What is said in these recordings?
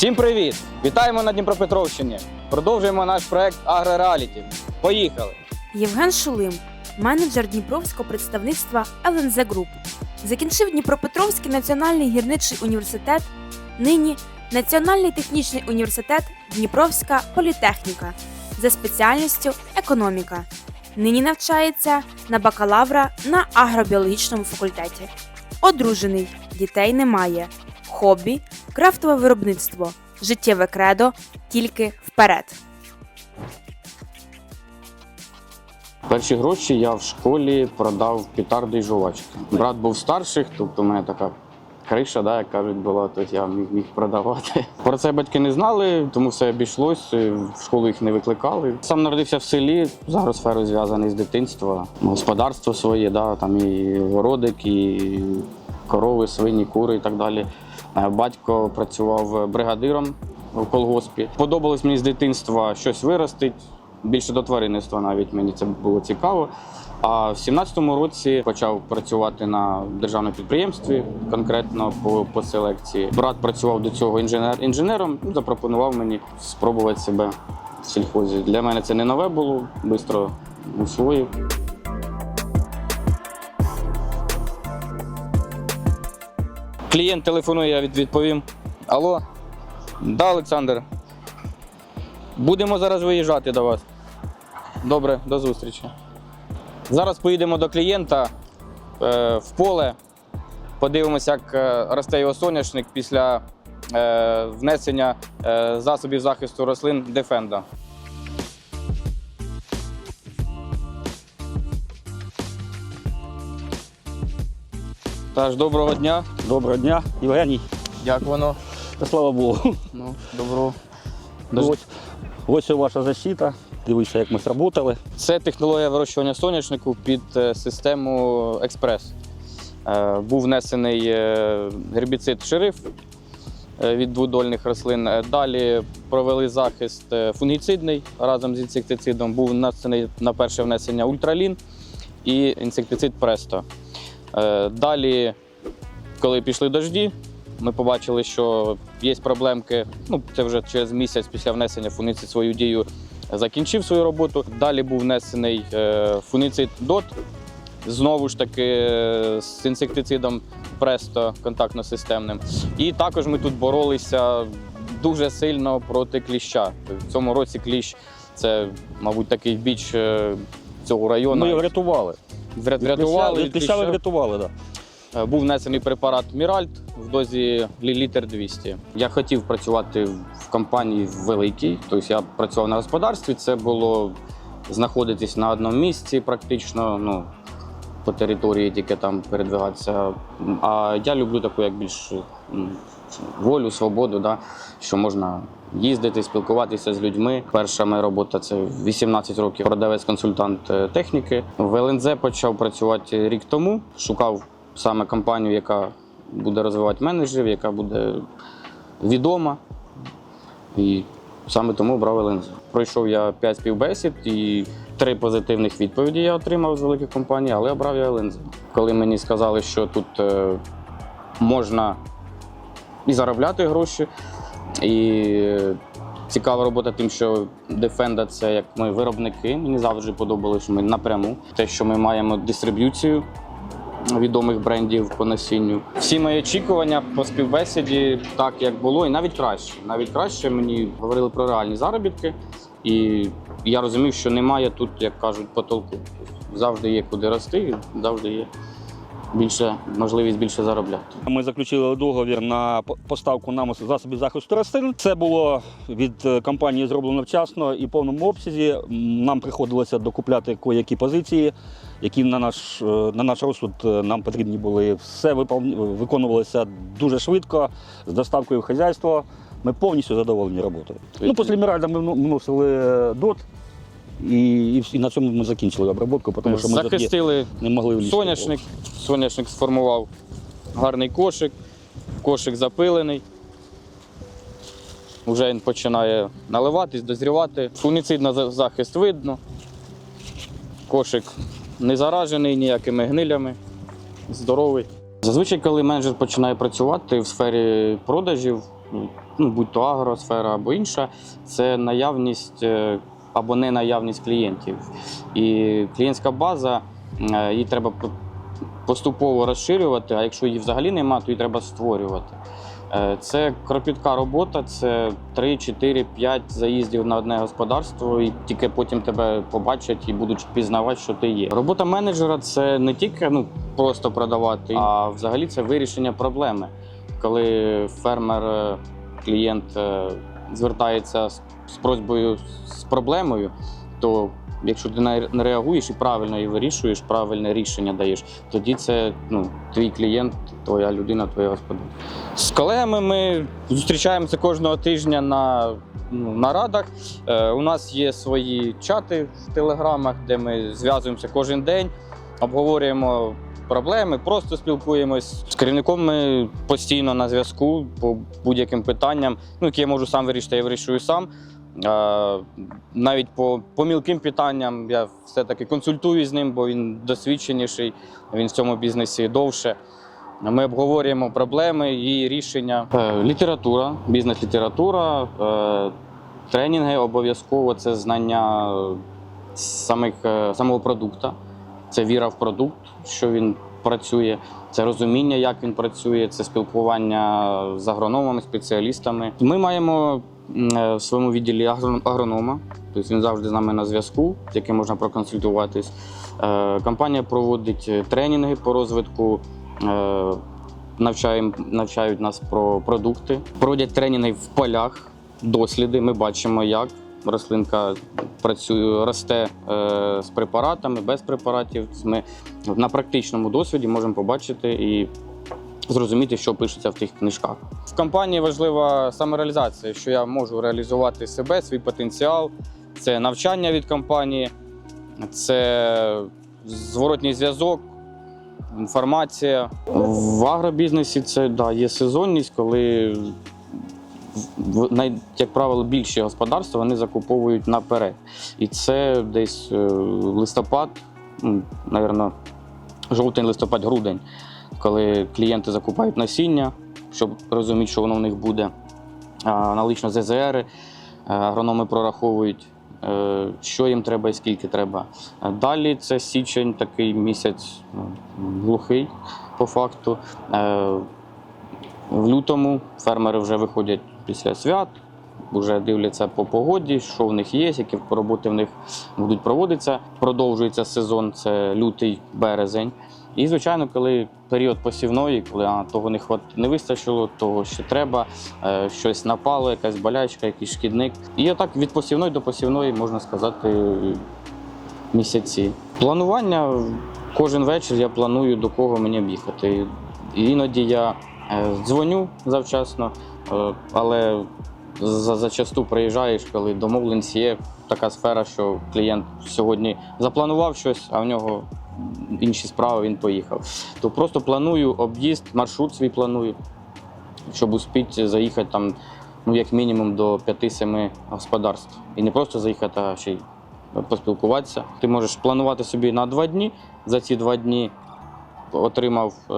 Всім привіт! Вітаємо на Дніпропетровщині. Продовжуємо наш проект Агрореаліті. Поїхали! Євген Шулим, менеджер Дніпровського представництва ЛНЗ Груп. Закінчив Дніпропетровський національний гірничий університет, нині Національний технічний університет Дніпровська політехніка за спеціальністю економіка. Нині навчається на бакалавра на агробіологічному факультеті. Одружений, дітей немає. Хобі крафтове виробництво, життєве кредо тільки вперед. Перші гроші я в школі продав петарди і жувачки. Брат був старших, тобто у мене така криша, да, як кажуть, була, то я міг, продавати. Про це батьки не знали, тому все обійшлось. В школу їх не викликали. Сам народився в селі, з агросферою зв'язаний з дитинства. Господарство своє, да, там і городик, і корови, свині, кури і так далі. Е, Батько працював бригадиром в колгоспі. Подобалось мені з дитинства щось виростить. Більше до тваринництва навіть мені це було цікаво. А в 17-му році почав працювати на державному підприємстві, конкретно по, по селекції. Брат працював до цього інженер, інженером, ну, запропонував мені спробувати себе в сільхозі. Для мене це не нове було, швидко усвоїв. Клієнт телефонує, я відповім. Алло, да, Олександр. Будемо зараз виїжджати до вас. Добре, до зустрічі. Зараз поїдемо до клієнта е, в поле, подивимося, як е, росте його соняшник після е, внесення е, засобів захисту рослин Defenda. Тож, доброго дня. Доброго дня, Євгеній. Як воно? Та слава Богу. Ну, добро. Ось, ось ваша защита. Дивіться, як ми сработали. Це технологія вирощування соняшнику під е, систему експрес. Е, Був внесений е, гербіцид шериф від двудольних рослин. Далі провели захист фунгіцидний разом з інсектицидом. Був внесений на перше внесення ультралін і інсектицид Престо. Е, Далі, коли пішли дожді, ми побачили, що є проблемки. Ну, це вже через місяць після внесення фунгіцид свою дію закінчив свою роботу. Далі був внесений е, фунгіцид DOT, знову ж таки е, з інсектицидом Престо контактно-системним. І також ми тут боролися дуже сильно проти кліща. В цьому році кліщ це, мабуть, такий біч цього району. Ми врятували. Вря- Врятували від Кліща ви врятували, так. Е, Був внесений препарат Міральт в дозі лі- літр 200. Я хотів працювати в компанії великій, тобто я працював на господарстві. Це було знаходитись на одному місці, практично ну, по території тільки там передвигатися. А я люблю таку як більш волю, свободу, да, що можна їздити, спілкуватися з людьми. Перша моя робота це 18 років продавець-консультант е, техніки. В ЛНЗ почав працювати рік тому. Шукав саме компанію, яка буде розвивати менеджерів, яка буде відома. І саме тому брав ЛНЗ. Пройшов я 5 співбесід і три позитивних відповіді я отримав з великих компаній, але обрав я ЛНЗ. Коли мені сказали, що тут е, можна і заробляти гроші, і цікава робота тим, що Defenda – це як ми виробники. Мені завжди подобалося, що ми напряму. Те, що ми маємо дистриб'юцію відомих брендів по насінню. Всі мої очікування по співбесіді так, як було, і навіть краще. Навіть краще мені говорили про реальні заробітки, і я розумів, що немає тут, як кажуть, потолку. Завжди є куди рости, завжди є більше можливість більше заробляти. Ми заключили договір на поставку нам засобів захисту рослин. Це було від е, компанії зроблено вчасно і в повному обсязі. Нам приходилося докупляти які позиції, які на наш, е, на наш розсуд е, нам потрібні були. Все виконувалося дуже швидко з доставкою в хазяйство. Ми повністю задоволені роботою. Ну, після Міральда ми вносили дот. І, і, на цьому ми закінчили обробку, тому що ми Захистили не могли влізти. соняшник. Соняшник сформував гарний кошик, кошик запилений. Вже він починає наливатись, дозрівати. Фуніцид на захист видно. Кошик не заражений ніякими гнилями, здоровий. Зазвичай, коли менеджер починає працювати в сфері продажів, ну, будь то агросфера або інша, це наявність е, або не наявність клієнтів. І клієнтська база, е, її треба поступово розширювати, а якщо її взагалі немає, то її треба створювати. Е, Це кропітка робота, це 3, 4, 5 заїздів на одне господарство, і тільки потім тебе побачать і будуть пізнавати, що ти є. Робота менеджера це не тільки ну, просто продавати, а взагалі це вирішення проблеми. Коли фермер, е, клієнт звертається з просьбою з проблемою, то якщо ти не реагуєш і правильно її вирішуєш, правильне рішення даєш, тоді це ну, твій клієнт, твоя людина, твоє господар. З колегами ми зустрічаємося кожного тижня на ну, нарадах. Е, у нас є свої чати в телеграмах, де ми зв'язуємося кожен день, обговорюємо проблеми, просто спілкуємось. З керівником ми постійно на зв'язку по будь-яким питанням, ну, які я можу сам вирішити, я вирішую сам. Навіть по, по мілким питанням я все-таки консультую з ним, бо він досвідченіший, він в цьому бізнесі довше. Ми обговорюємо проблеми і рішення. Е, Література, бізнес-література, е, тренінги обов'язково це знання самих, е, самого продукту, це віра в продукт, що він працює, це розуміння, як він працює, це спілкування з агрономами, спеціалістами. Ми маємо е, в своєму відділі агро- агронома, тобто він завжди з нами на зв'язку, з яким можна проконсультуватись. Е, Компанія проводить е, тренінги по розвитку. Навчаємо, навчають нас про продукти, проводять тренінги в полях, досліди. Ми бачимо, як рослинка працює, росте е, з препаратами, без препаратів. Ми на практичному досвіді можемо побачити і зрозуміти, що пишеться в тих книжках. В компанії важлива самореалізація, що я можу реалізувати себе, свій потенціал. Це навчання від компанії, це зворотній зв'язок, інформація. В агробізнесі це да, є сезонність, коли як правило, більші господарства вони закуповують наперед. І це десь е, листопад, напевно, жовтень, листопад, грудень, коли клієнти закупають насіння, щоб розуміти, що воно в них буде. А, Аналогічно ЗЗР, е, агрономи прораховують, е, що їм треба і скільки треба. Далі це січень, такий місяць ну, глухий по факту. В лютому фермери вже виходять після свят, вже дивляться по погоді, що в них є, які роботи в них будуть проводитися. Продовжується сезон, це лютий, березень. І, звичайно, коли період посівної, коли а, того не хват... не вистачило, того ще треба, е, щось напало, якась болячка, якийсь шкідник. І отак від посівної до посівної, можна сказати, місяці. Планування кожен вечір я планую, до кого мені об'їхати. І Іноді я е, дзвоню завчасно, але за- зачасту приїжджаєш, коли домовленість є така сфера, що клієнт сьогодні запланував щось, а в нього інші справи він поїхав. То просто планую об'їзд, маршрут свій планую, щоб успіти заїхати там, ну, як мінімум, до 5-7 господарств. І не просто заїхати, а ще й поспілкуватися. Ти можеш планувати собі на два дні. За ці два дні отримав е,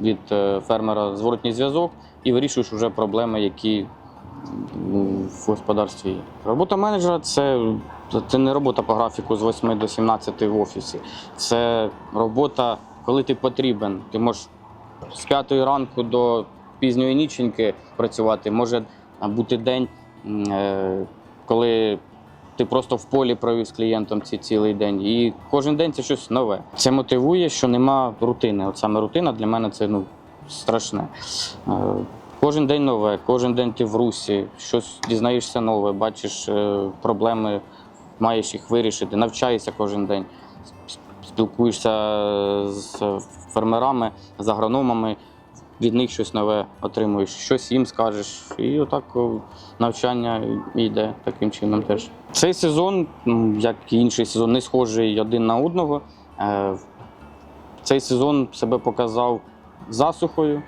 від е, фермера зворотній зв'язок і вирішуєш вже проблеми, які в господарстві є. Робота менеджера це, це не робота по графіку з 8 до 17 в офісі. Це робота, коли ти потрібен. Ти можеш з 5 ранку до пізньої ніченьки працювати. Може бути день, е, коли ти просто в полі провів з клієнтом ці цілий день. І кожен день це щось нове. Це мотивує, що нема рутини. От саме рутина для мене це ну, страшне. Е, Кожен день нове, кожен день ти в русі, щось дізнаєшся нове, бачиш е, проблеми, маєш їх вирішити, навчаєшся кожен день, спілкуєшся з фермерами, з агрономами, від них щось нове отримуєш, щось їм скажеш. І отак навчання йде таким чином теж. Цей сезон, як і інший сезон, не схожий один на одного. Е, Цей сезон себе показав засухою.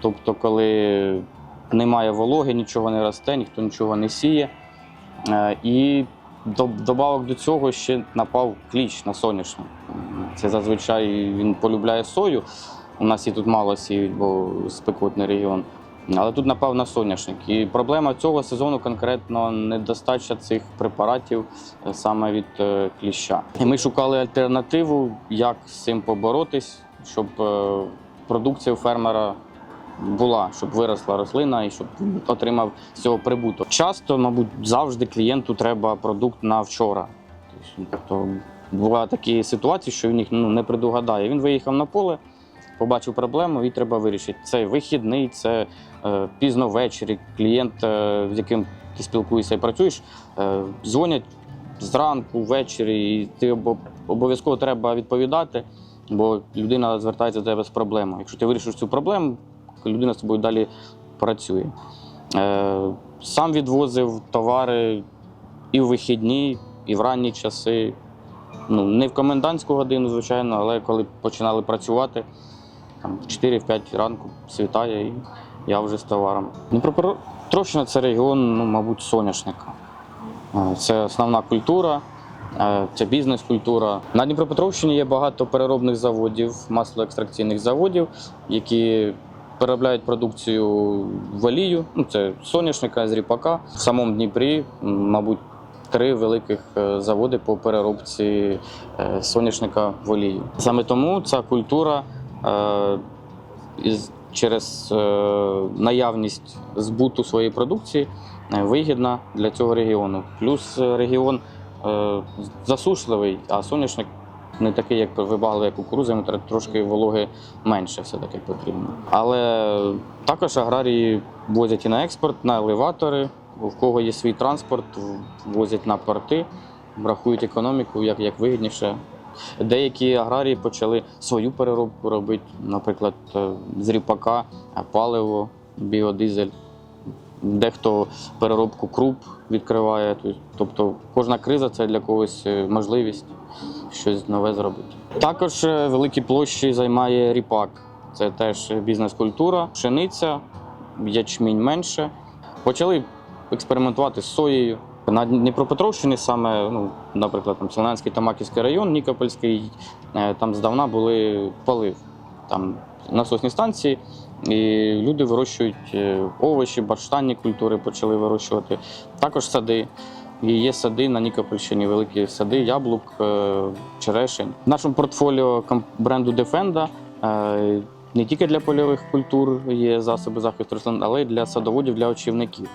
Тобто, коли немає вологи, нічого не росте, ніхто нічого не сіє. Е, І до- добавок до цього ще напав кліч на соняшник. Це зазвичай він полюбляє сою. У нас її тут мало сіють, бо спекотний регіон. Але тут напав на соняшник. І проблема цього сезону конкретно недостача цих препаратів е, саме від е, кліща. І ми шукали альтернативу, як з цим поборотись, щоб е, продукція у фермера була, щоб виросла рослина і щоб він отримав з цього прибуток. Часто, мабуть, завжди клієнту треба продукт на вчора. Тобто була такі ситуації, що він їх ну, не предугадає. Він виїхав на поле, побачив проблему, і треба вирішити. Це вихідний, це е, пізно ввечері. Клієнт, е, з яким ти спілкуєшся і працюєш, е, дзвонять зранку, ввечері, і ти обов'язково треба відповідати, бо людина звертається до тебе з проблемою. Якщо ти вирішиш цю проблему, людина з тобою далі працює. Е, сам відвозив товари і в вихідні, і в ранні часи. Ну, не в комендантську годину, звичайно, але коли починали працювати, там 4-5 ранку світає, і я вже з товаром. Дніпропетровщина це регіон, ну, мабуть, соняшника. Е, Це основна культура, е, це бізнес-культура. На Дніпропетровщині є багато переробних заводів, маслоекстракційних заводів, які переробляють продукцію в олію. Ну, це соняшника з ріпака. В самому Дніпрі, мабуть, три великих е, заводи по переробці соняшника в олію. Саме тому ця культура із, через е, наявність збуту своєї продукції е, вигідна для цього регіону. Плюс е, регіон е, засушливий, а соняшник не такий, як вибагливий, як кукурудза, йому трошки вологи менше все-таки потрібно. Але також аграрії возять і на експорт, на елеватори, в кого є свій транспорт, возять на порти, рахують економіку, як, як вигідніше. Деякі аграрії почали свою переробку робити, наприклад, е, з ріпака, е, паливо, біодизель. Дехто переробку круп відкриває. Тобто кожна криза це для когось е, можливість щось нове зробити. Також великі площі займає ріпак. Це теж бізнес-культура, пшениця, ячмінь менше. Почали експериментувати з соєю. На Дніпропетровщині саме, ну, наприклад, там Селенський та Маківський район, Нікопольський, е, там здавна були полив. Там насосні станції, і люди вирощують е, овочі, баштанні культури почали вирощувати. Також сади. І є сади на Нікопольщині, великі сади, яблук, е, черешень. В нашому портфоліо бренду Defenda не тільки для польових культур є засоби захисту рослин, але й для садоводів, для очівників.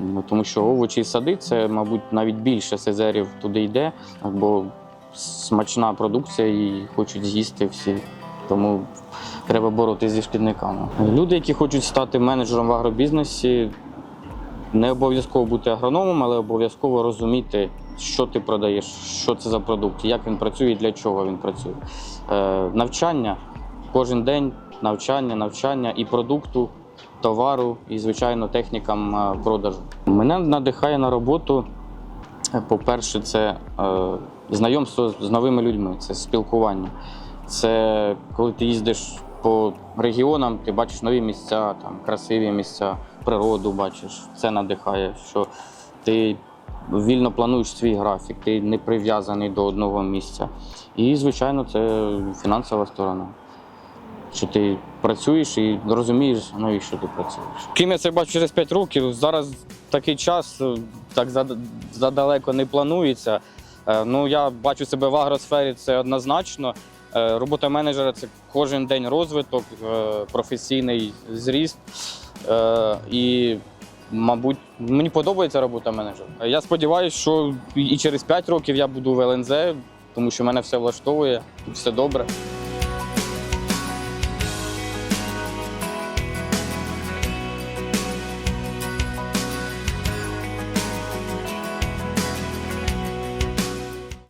М, Тому що овочі і сади це, мабуть, навіть більше сезерів туди йде, бо смачна продукція і хочуть з'їсти всі. Тому треба боротися зі шкідниками. Люди, які хочуть стати менеджером в агробізнесі, не обов'язково бути агрономом, але обов'язково розуміти, що ти продаєш, що це за продукт, як він працює і для чого він працює. Е, навчання кожен день, навчання, навчання і продукту, товару, і, звичайно, технікам е, продажу. Мене надихає на роботу. е, По-перше, це е, знайомство з новими людьми, це спілкування. Це коли ти їздиш по регіонам, ти бачиш нові місця, там красиві місця, природу бачиш. Це надихає, що ти вільно плануєш свій графік, ти не прив'язаний до одного місця. І, звичайно, це фінансова сторона. Що ти працюєш і розумієш, навіщо ти працюєш. Ким я це бачу через 5 років, зараз такий час е, так задалеко не планується. Е, Ну, я бачу себе в агросфері, це однозначно. Е, Робота менеджера це кожен день розвиток, професійний зріст. І, мабуть, мені подобається робота менеджера. Я сподіваюся, що і через 5 років я буду в ЛНЗ, тому що мене все влаштовує, все добре.